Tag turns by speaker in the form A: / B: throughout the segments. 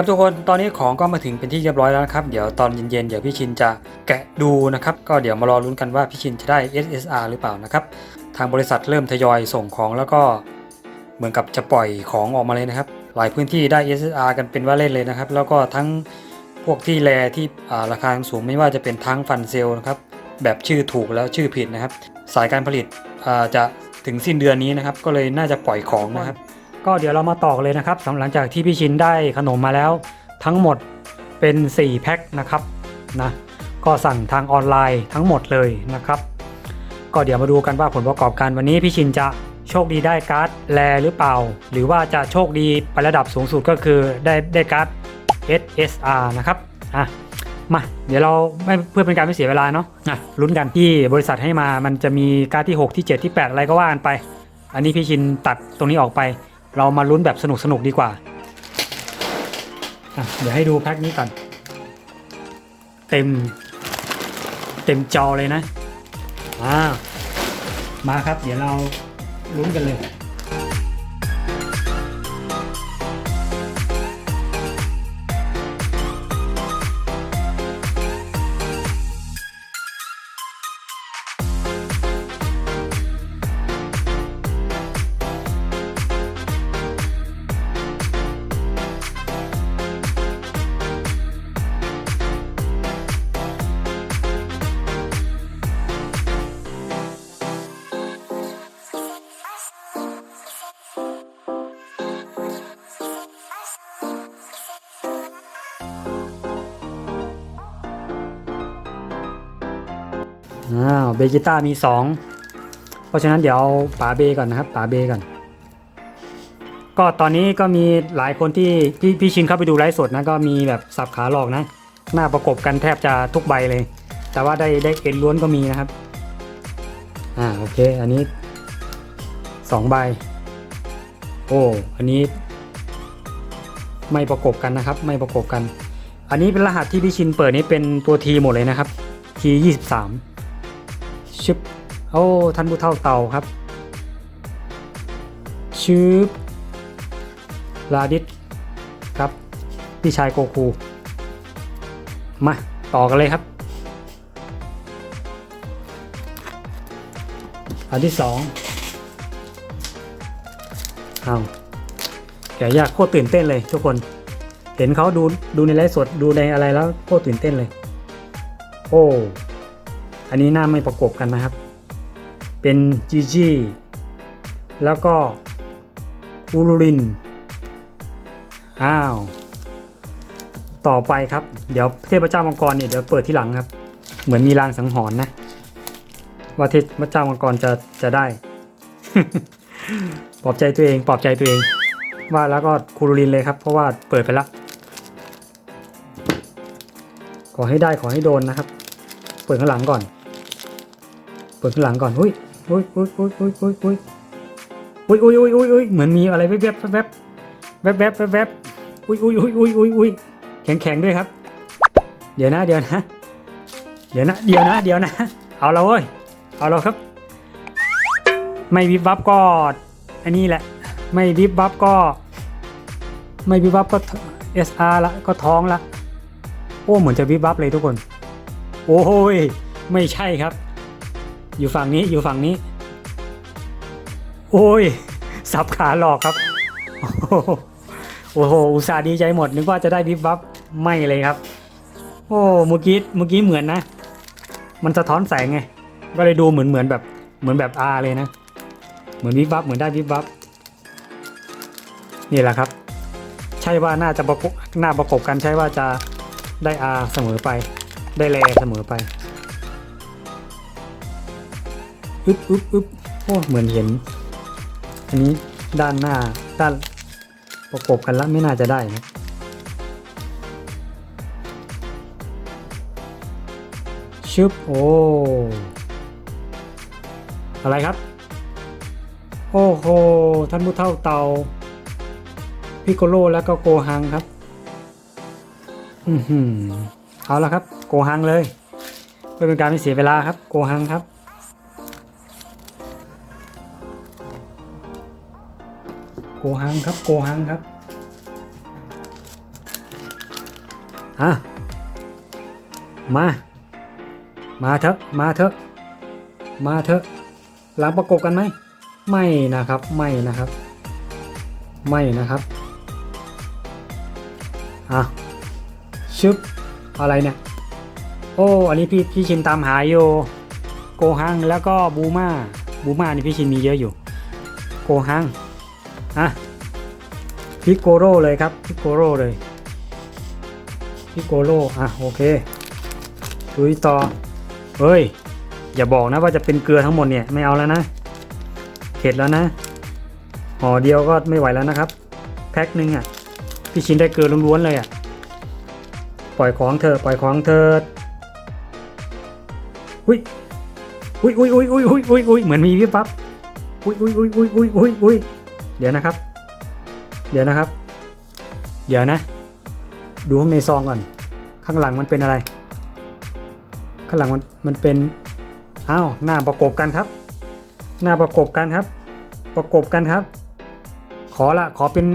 A: ครับทุกคนตอนนี้ของก็มาถึงเป็นที่เรียบร้อยแล้วนะครับ เดี๋ยวตอนเย็นๆเดี๋ยวพี่ชินจะแกะดูนะครับ ก็เดี๋ยวมารอลุ้นกันว่าพี่ชินจะได้ SSR หรือเปล่านะครับ ทางบริษัทเริ่มทยอยส่งของแล้วก็เหมือนกับจะปล่อยของออกมาเลยนะครับ หลายพื้นที่ได้ SSR กันเป็นว่าเล่นเลยนะครับ แล้วก็ทั้งพวกที่แลที่ราคาสูงไม่ว่าจะเป็นทั้งฟันเซลนะครับแบบชื่อถูกแล้วชื่อผิดนะครับ สายการผลิตจะถึงสิ้นเดือนนี้นะครับ ก็เลยน่าจะปล่อยของนะครับ ก็เดี๋ยวเรามาต่อกเลยนะครับสำหลังจากที่พี่ชินได้ขนมมาแล้ว ทั้งหมดเป็น 4 แพ็คนะครับนะก็สั่งทางออนไลน์ทั้งหมดเลยนะครับ ก็เดี๋ยวมาดูกันว่าผลประกอบการวันนี้พี่ชินจะโชคดีได้การ์ดแลหรือเปล่า หรือว่าจะโชคดีไประดับสูงสุดก็คือได้ได้การ์ด SSR นะครับอะมาเดี๋ยวเราไม่เพื่อเป็นการไม่เสียเวลาเนาะอะลุ้นกันที่บริษัทให้มามันจะมีการ์ดที่ 6 ที่ 7 ที่ 8 อะไรก็ว่ากันไป อันนี้พี่ชินตัดตรงนี้ออกไป เรามาลุ้นแบบสนุกสนุกดีกว่าเดี๋ยวให้ดูแพ็คนี้ก่อน เต็ม เต็มจอเลยนะอ่ามาครับ เดี๋ยวเราลุ้นกันเลย อ้าวเบจิต้ามี2เพราะฉะนั้นเดี๋ยวเอาป๋าเบก่อนนะครับป๋าเบก่อน ก็ตอนนี้ก็มีหลายคนที่พี่พี่ชินเข้าไปดูไลฟ์สดนะก็มีแบบสับขาหลอกนะ หน้าประกบกันแทบจะทุกใบเลย แต่ว่าได้ได้เอ็นล้วนก็มีนะครับ อ่าโอเค อันนี้สองใบ โอ้อันนี้ ไม่ประกบกันนะครับ ไม่ประกบกัน อันนี้เป็นรหัสที่พี่ชินเปิดนี้เป็นตัวทีหมดเลยนะครับทียี่สิบสาม ชึบโอ้ท่านผู้เท่าเต่าครับชึบลาดิสครับพี่ชายโกคูมาต่อกันเลยครับ อันที่สองเอาแกยากโคตรตื่นเต้นเลยทุกคน เห็นเขาดูดูในไลฟ์สดดูในอะไรแล้วโคตรตื่นเต้นเลย โอ้ อันนี้หน้าไม่ประกบกันนะครับ เป็นจีจีแล้วก็อูรูริน อ้าว ต่อไปครับ เดี๋ยวเทพเจ้ามังกรเนี่ยเดี๋ยวเปิดที่หลังครับ เหมือนมีลางสังหรณ์นะ ว่าเทพเจ้ามังกรจะจะได้ ปลอบใจตัวเอง ปลอบใจตัวเอง ว่าแล้วก็คูรูรินเลยครับ เพราะว่าเปิดไปแล้ว ขอให้ได้ขอให้โดนนะครับ เปิดข้างหลังก่อน เปิดข้างหลังก่อนอุ้ยอุ้ยอุ้ยอุ้ยอุ้ยอุ้ยอุ้ยอุ้ยอุ้ยอุ้ยอุ้ยอุ้ยเหมือนมีอะไรแวบแวบแวบแวบแวบแวบแวบอุ้ยอุ้ยอุ้ยอุ้ยอุ้ยอุ้ยแข็งแข็งด้วยครับ เดี๋ยวนะเดี๋ยวนะเดี๋ยวนะเดี๋ยวนะเดี๋ยวนะ เอาเราเว้ยเอาเราครับ ไม่วิบวับก็อันนี้แหละ ไม่วิบวับก็ ไม่วิบวับก็ SR ละก็ท้องละโอ้เหมือนจะวิบวับเลยทุกคน โอ้ยไม่ใช่ครับ อยู่ฝั่งนี้อยู่ฝั่งนี้ โอ้ย สับขาหลอกครับ โอ้โห อุตส่าห์ดีใจหมด นึกว่าจะได้วิบวับไม่เลยครับ โอ้เมื่อกี้เมื่อกี้เหมือนนะ มันสะท้อนแสงไง ก็เลยดูเหมือนเหมือนแบบเหมือนแบบอาเลยนะ เหมือนวิบวับเหมือนได้วิบวับนี่แหละครับ ใช่ว่าน่าจะประกบหน้าประกบกันใช่ว่าจะได้อาเสมอไป ได้แลเสมอไป อึ๊บอึ๊บอึ๊บโอ้เหมือนเห็น อันนี้ด้านหน้าด้านประกบกันแล้วไม่น่าจะได้นะชึบโอ้อะไรครับ โอ้โหท่านผู้เท่าเตาพิโกโลแล้วก็โกฮังครับ อือหือเอาละครับ โกฮังเลยเพื่อเป็นการไม่เสียเวลาครับ โกฮังครับ โกฮังครับโกฮังครับอะมา มาเถอะ มาเถอะ มาเถอะหลังประกบกันไหม ไม่นะครับ ไม่นะครับ ไม่นะครับอะชึบอะไรเนี่ย โอ้ อันนี้พี่พี่ชินตามหาอยู่โกฮังแล้วก็บูมาบูมานี่พี่ชินมีเยอะอยู่ โกฮัง อะพิกโกโร่เลยครับพิกโกโร่เลยพิกโกโร่อะโอเคดูต่อเฮ้ย อย่าบอกนะว่าจะเป็นเกลือทั้งหมดเนี่ยไม่เอาแล้วนะเข็ดแล้วนะห่อเดียวก็ไม่ไหวแล้วนะครับ แพ็คหนึ่งอะพี่ชินได้เกลือล้วนๆเลยอะปล่อยของเธอปล่อยของเธออุ้ยอุ้ยอุ้ยอุ้ยอุ้ยอุ้ยอุ้ยเหมือนมีพี่ปั๊บอุ้ยอุ้ยอุ้ยอุ้ยอุ้ยอุ้ย เดี๋ยวนะครับ เดี๋ยวนะครับ เดี๋ยวนะ ดูข้างในซองก่อน ข้างหลังมันเป็นอะไร ข้างหลังมันมันเป็นอ้าวหน้าประกบกันครับ หน้าประกบกันครับ ประกบกันครับ ขอละขอเป็น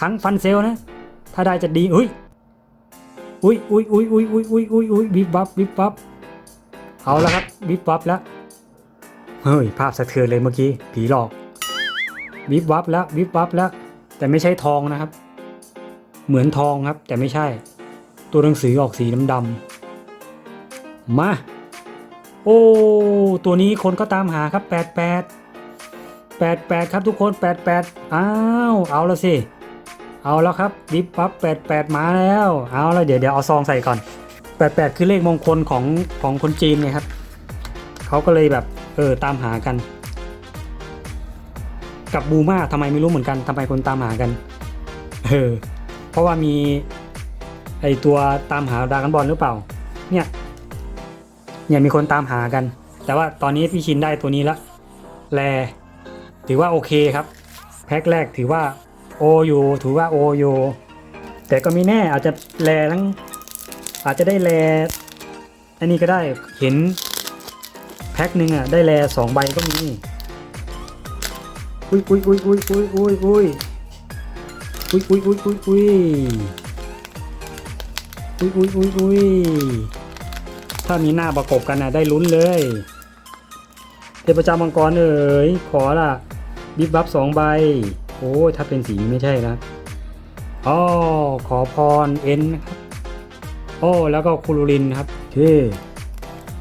A: ทั้งฟันเซลนะ ถ้าได้จะดีอุ้ยอุ้ยอุ้ยอุ้ยอุ้ยอุ้ยอุ้ยอุ้ยอุ้ยวิบวับวิบวับเอาล้วครับวิบวับแล้วเฮ้ยภาพสะเทือนเลยเมื่อกี้ผีหลอก วิบวับแล้ววิบวับแล้ว แต่ไม่ใช่ทองนะครับ เหมือนทองครับ แต่ไม่ใช่ ตัวหนังสือออกสีดำๆมา โอ้ ตัวนี้คนก็ตามหาครับ 88 88 ครับทุกคน 88 อ้าว เอาละสิ เอาแล้วครับดิฟปั๊บ88 มาแล้ว เอาแล้วเดี๋ยวเดี๋ยวเอาซองใส่ก่อน 88 คือเลขมงคลของของคนจีนไงครับเขาก็เลยแบบเออตามหากัน กับบูมาทำไมไม่รู้เหมือนกันทำไมคนตามหากัน เออ เพราะว่ามีไอตัวตามหาดรากันบอลหรือเปล่า เนี่ย เนี่ยมีคนตามหากัน แต่ว่าตอนนี้พี่ชินได้ตัวนี้ละแลถือว่าโอเคครับ แพ็คแรกถือว่าโออยู่ถือว่าโออยู่แต่ก็ม่แน่อาจจะแลทั้ง อาจจะได้แลอันนี้ก็ได้เห็นแพ็คหนึ่งอะได้แลสองใบก็มี อุ้ยอุ้ยอุ้ยอุ้ยอุ้ยอุ้ยอุ้ยอุ้ยอุ้ยอุ้ยอุ้ยอุ้ยอุ้ยอุ้ยอุ้ยอุ้ยถ้ามีหน้าประกบกันนะได้ลุ้นเลย เทพเจ้ามังกรเอ๋ยขอละบิบบับสองใบ โอ้ถ้าเป็นสีไม่ใช่นะอ๋อขอพรเอ็นนะครับโอ้แล้วก็คูรูลินครับโอ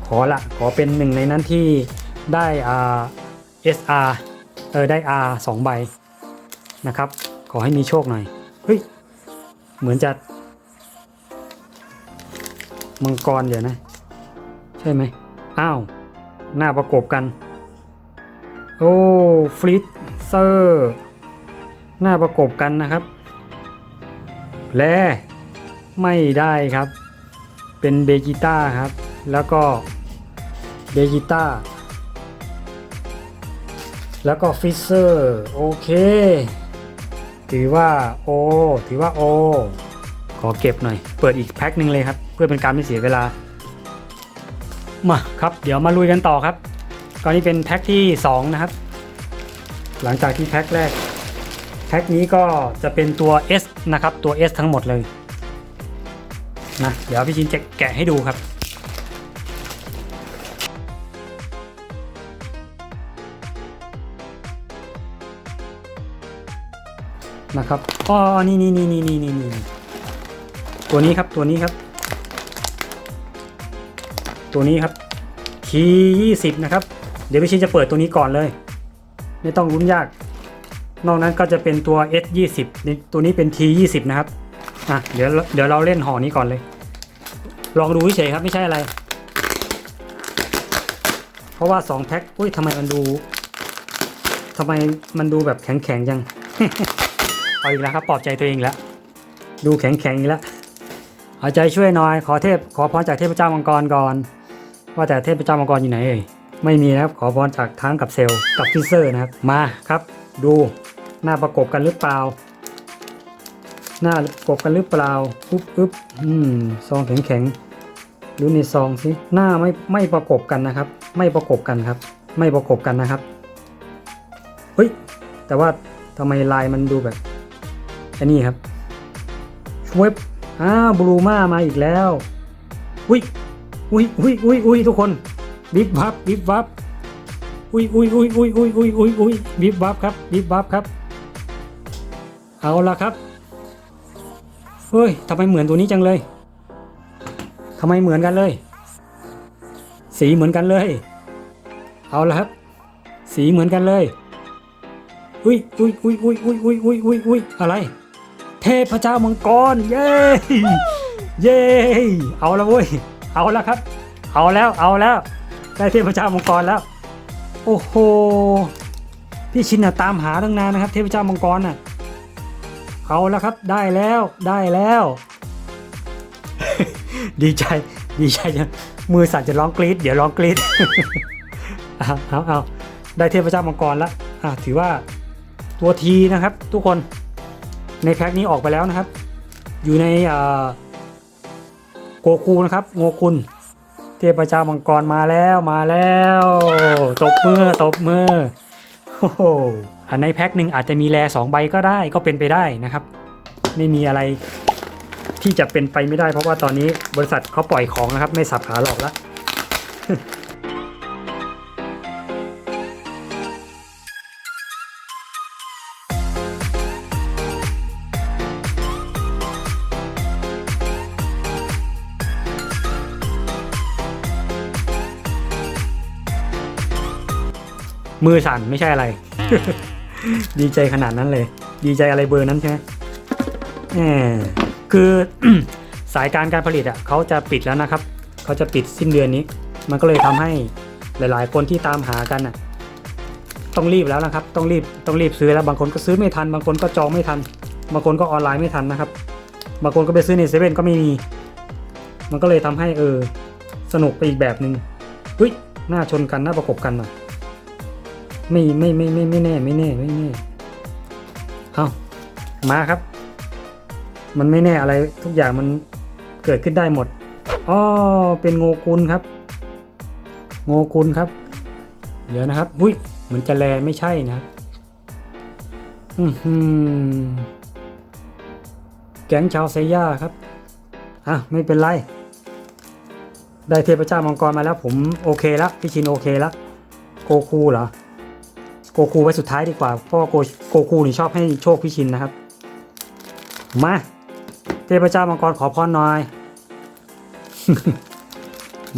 A: ขอละขอเป็นหนึ่งในนั้นที่ได้อ่า SR เออได้ R สองใบนะครับ ขอให้มีโชคหน่อย เฮ้ย เหมือนจะมังกรเดี๋ยวนะ ใช่ไหมอ้าว หน้าประกบกัน โอ้ฟลิตเซอร์หน้าประกบกันนะครับ และไม่ได้ครับ เป็นเบจิต้าครับ แล้วก็เบจิต้า แล้วก็ฟิเซอร์โอเค ถือว่าโอถือว่าโอขอเก็บหน่อย เปิดอีกแพ็คหนึ่งเลยครับ เพื่อเป็นการไม่เสียเวลา มาครับ เดี๋ยวมาลุยกันต่อครับตอนนี้เป็นแพ็คที่ 2 นะครับ หลังจากที่แพ็คแรก แพ็คนี้ก็จะเป็นตัว S นะครับ ตัว S ทั้งหมดเลย นะ เดี๋ยวพี่ชินจะแกะให้ดูครับ นะครับอ๋อนี่นี่นี่นี่นี่นี่นี่ตัวนี้ครับตัวนี้ครับ ตัวนี้ครับ T 20นะครับ เดี๋ยวพี่ชินจะเปิดตัวนี้ก่อนเลย ไม่ต้องลุ้นยาก นอกนั้นก็จะเป็นตัว S 20นี่ตัวนี้เป็น T 20นะครับอะเดี๋ยวเดี๋ยวเราเล่นห่อนี้ก่อนเลย ลองดูเฉยครับไม่ใช่อะไร เพราะว่า2แพ็คอุ้ยทำไมมันดูทำไมมันดูแบบแข็งๆจัง เอาอีกแล้วครับปลอบใจตัวเองแล้วดูแข็งแข็งๆอีกแล้วเอาใจช่วยหน่อยขอเทพขอพรจากเทพเจ้ามังกรก่อน ว่าแต่เทพเจ้ามังกรอยู่ไหนเอ่ยไม่มีนะครับขอพรจากทั้งกับเซลล์กับฟิเซอร์นะครับมาครับ ดูหน้าประกบกันหรือเปล่า หน้าประกบกันหรือเปล่าอุ๊บอุ๊บอืมซองแข็งแข็งๆดูในซองสิหน้าไม่ไม่ประกบกันนะครับ ไม่ประกบกันครับ ไม่ประกบกันนะครับเฮ้ยแต่ว่าทำไมลายมันดูแบบ อันนี้ครับชวบอ้าวบลูมามาอีกแล้ว อุ้ยอุ้ยอุ้ยอุ้ยอุ้ยทุกคนวิบวับวิบวับอุ้ยอุ้ยอุ้ยอุ้ยอุ้ยอุ้ยอุ้ยอุ้ยวิบวับครับวิบวับครับ เอาละครับเฮ้ยทำไมเหมือนตัวนี้จังเลยทำไมเหมือนกันเลย สีเหมือนกันเลย เอาละครับ สีเหมือนกันเลยอุ้ยอุ้ยอุ้ยอุ้ยอุ้ยอุ้ยอุ้ยอุ้ยอะไร เทพเจ้ามังกร เย้ เย้ เอาละเว้ย เอาละครับ เอาแล้วเอาแล้ว ได้เทพเจ้ามังกรแล้ว โอ้โห พี่ชินน่ะตามหาตั้งนานนะครับ เทพเจ้ามังกรน่ะ เอาล้วครับ ได้แล้วได้แล้ว ดีใจดีใจจังมือสั่นจะร้องกรี๊ดเดี๋ยวร้องกรี๊ดเอาเอาได้เทพเจ้ามังกรแล้วถือว่าตัวทีนะครับ ทุกคน ในแพ็คนี้ออกไปแล้วนะครับ อยู่ในโกคูนะครับโงกุลเทพเจ้ามังกรมาแล้วมาแล้วตบมือตบมือโอ้โหอันในแพ็คหนึ่งอาจจะมีแลสองใบก็ได้ก็เป็นไปได้นะครับ ไม่มีอะไรที่จะเป็นไปไม่ได้ เพราะว่าตอนนี้บริษัทเขาปล่อยของนะครับ ไม่สับขาหลอกแล้ว มือสั่นไม่ใช่อะไร ดีใจขนาดนั้นเลย ดีใจอะไรเบอร์นั้นใช่ไหมแหมคือสายการการผลิตอะเขาจะปิดแล้วนะครับเขาจะปิดสิ้นเดือนนี้ มันก็เลยทำให้หลาย ๆ คนที่ตามหากันอะ ต้องรีบแล้วนะครับ ต้องรีบต้องรีบซื้อแล้วบางคนก็ซื้อไม่ทัน บางคนก็จองไม่ทัน บางคนก็ออนไลน์ไม่ทันนะครับ บางคนก็ไปซื้อในเซเว่นก็ไม่มี มันก็เลยทำให้เออสนุกไปอีกแบบหนึ่งเฮ้ยหน้าชนกันหน้าประกบกันอะ ไม่ไม่ไม่ไม่ไม่แน่ไม่แน่ไม่แน่เอามาครับ มันไม่แน่อะไรทุกอย่างมันเกิดขึ้นได้หมดอ๋อเป็นโงกุลครับ โงกุลครับ เดี๋ยวนะครับอุ้ยเหมือนจะแลไม่ใช่นะครับอือหือแก๊งชาวไซย่าครับอะไม่เป็นไร ได้เทพเจ้ามังกรมาแล้วผมโอเคแล้วพี่ชินโอเคแล้วโกคูเหรอ โกคูไว้สุดท้ายดีกว่า เพราะว่าโกโกคูนี่ชอบให้โชคพี่ชินนะครับ มา เทพเจ้ามังกรขอพรหน่อย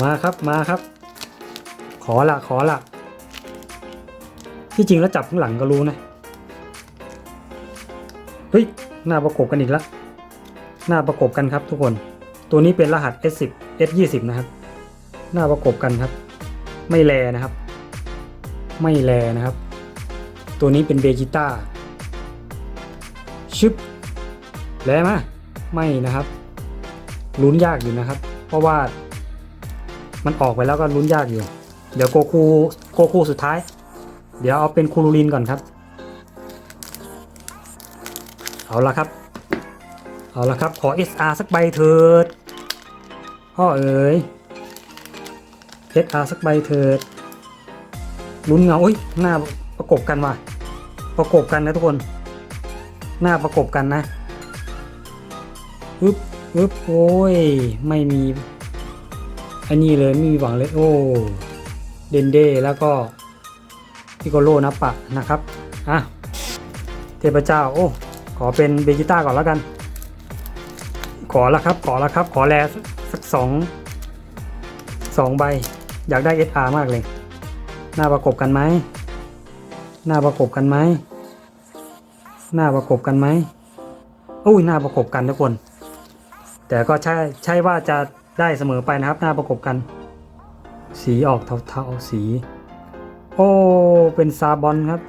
A: มาครับมาครับ ขอละขอละที่จริงแล้วจับข้างหลังก็รู้นะ เฮ้ย หน้าประกบกันอีกแล้ว หน้าประกบกันครับทุกคน ตัวนี้เป็นรหัส S10 S20 นะครับ หน้าประกบกันครับ ไม่แลนะครับ ไม่แลนะครับ ตัวนี้เป็นเบจิต้าชึบแลมาไม่นะครับ ลุ้นยากอยู่นะครับ เพราะว่ามันออกไปแล้วก็ลุ้นยากอยู่ เดี๋ยวโกคูโกคูสุดท้าย เดี๋ยวเอาเป็นคูรูลินก่อนครับ เอาละครับ เอาละครับ ขอ SR สักใบเถิดพ่อเอ๋ย SR สักใบเถิดลุ้นเงาอุ้ยหน้า ประกบกันว่ะ ประกบกันนะทุกคน หน้าประกบกันนะอึ๊บอึ๊บโอ้ย ไม่มี อันนี้เลยไม่มีหวังเลย โอ้ เดนเดแล้วก็พิโกโลนับปะนะครับ อะ เทพเจ้า โอ้ ขอเป็นเบจิต้าก่อนแล้วกัน ขอละครับ ขอละครับ ขอแลสักสักสองสองใบ อยากได้ SR มากเลย หน้าประกบกันไหม หน้าประกบกันไหมหน้าประกบกันไหมอุ้ยหน้าประกบกันทุกคน แต่ก็ใช่ใช่ว่าจะได้เสมอไปนะครับ หน้าประกบกัน สีออกเทาๆสี โอ้เป็นซาบอนครับ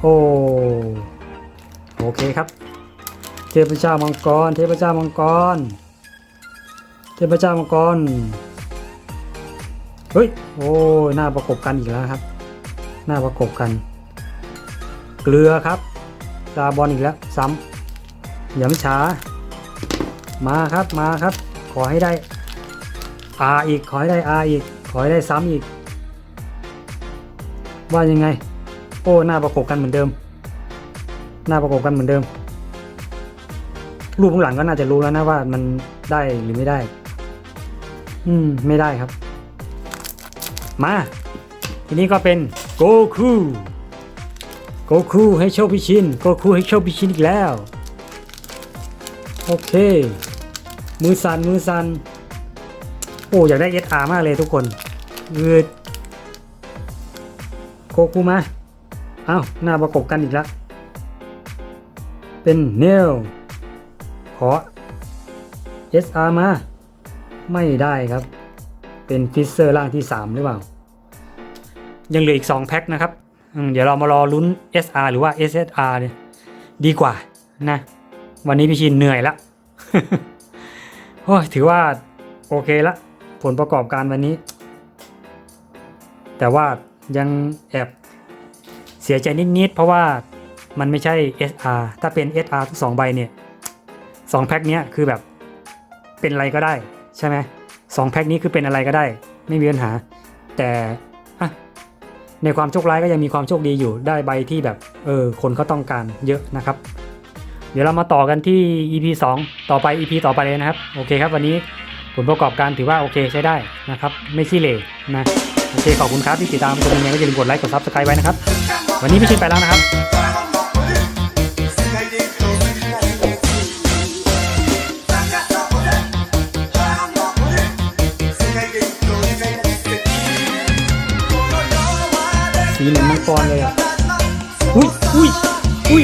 A: โอ้โอเคครับ เทพเจ้ามังกร เทพเจ้ามังกร เทพเจ้ามังกรเฮ้ยโอ้หน้าประกบกันอีกแล้วครับ หน้าประกบกัน เกลือครับซาบอนอีกแล้วซ้ำย้ำช้า มาครับมาครับ ขอให้ได้ R อีกขอให้ได้ R อีก ขอให้ได้ซ้ำอีก ว่ายังไง โอ้หน้าประกบกันเหมือนเดิม หน้าประกบกันเหมือนเดิม รูปข้างหลังก็น่าจะรู้แล้วนะว่ามันได้หรือไม่ได้ อืม ไม่ได้ครับ มา ทีนี้ก็เป็น โกคูโกคูให้โชคพิชินโกคูให้โชคพิชินอีกแล้ว โอเค มือสันมือสันโอ้อยากได้ SR มากเลยทุกคนอืดโกคูมาเอ้าหน้าประกบกันอีกแล้วเป็นเนลขอ SR มา ไม่ได้ครับ เป็นฟิสเซอร์ร่างที่ 3 หรือเปล่า ยังเหลืออีก 2 แพ็คนะครับ เดี๋ยวเรามารอลุ้น SR หรือว่า SSR เนี่ยดีกว่านะ วันนี้พี่ชินเหนื่อยละโอ้ยถือว่าโอเคละ ผลประกอบการวันนี้ แต่ว่ายังแอบเสียใจนิดๆ เพราะว่ามันไม่ใช่ SR ถ้าเป็น SR ทุกสองใบเนี่ยสองแพ็คเนี้ยคือแบบเป็นอะไรก็ได้ใช่ไหมสองแพ็คนี้คือเป็นอะไรก็ได้ ไม่มีปัญหา แต่ ในความโชคร้ายก็ยังมีความโชคดีอยู่ได้ใบที่แบบเออคนเขาต้องการเยอะนะครับ เดี๋ยวเรามาต่อกันที่ EP 2 ต่อไป EP ต่อไปเลยนะครับ โอเคครับวันนี้ผลประกอบการถือว่าโอเคใช้ได้นะครับ ไม่ขี้เหร่นะโอเคขอบคุณครับที่ติดตามชมยังไงก็อย่าลืมกดไลค์กดซับสไครต์ไว้นะครับ วันนี้พี่ชินไปแล้วนะครับ กรเลยอะอุ้ยอุ้ยอุ้ย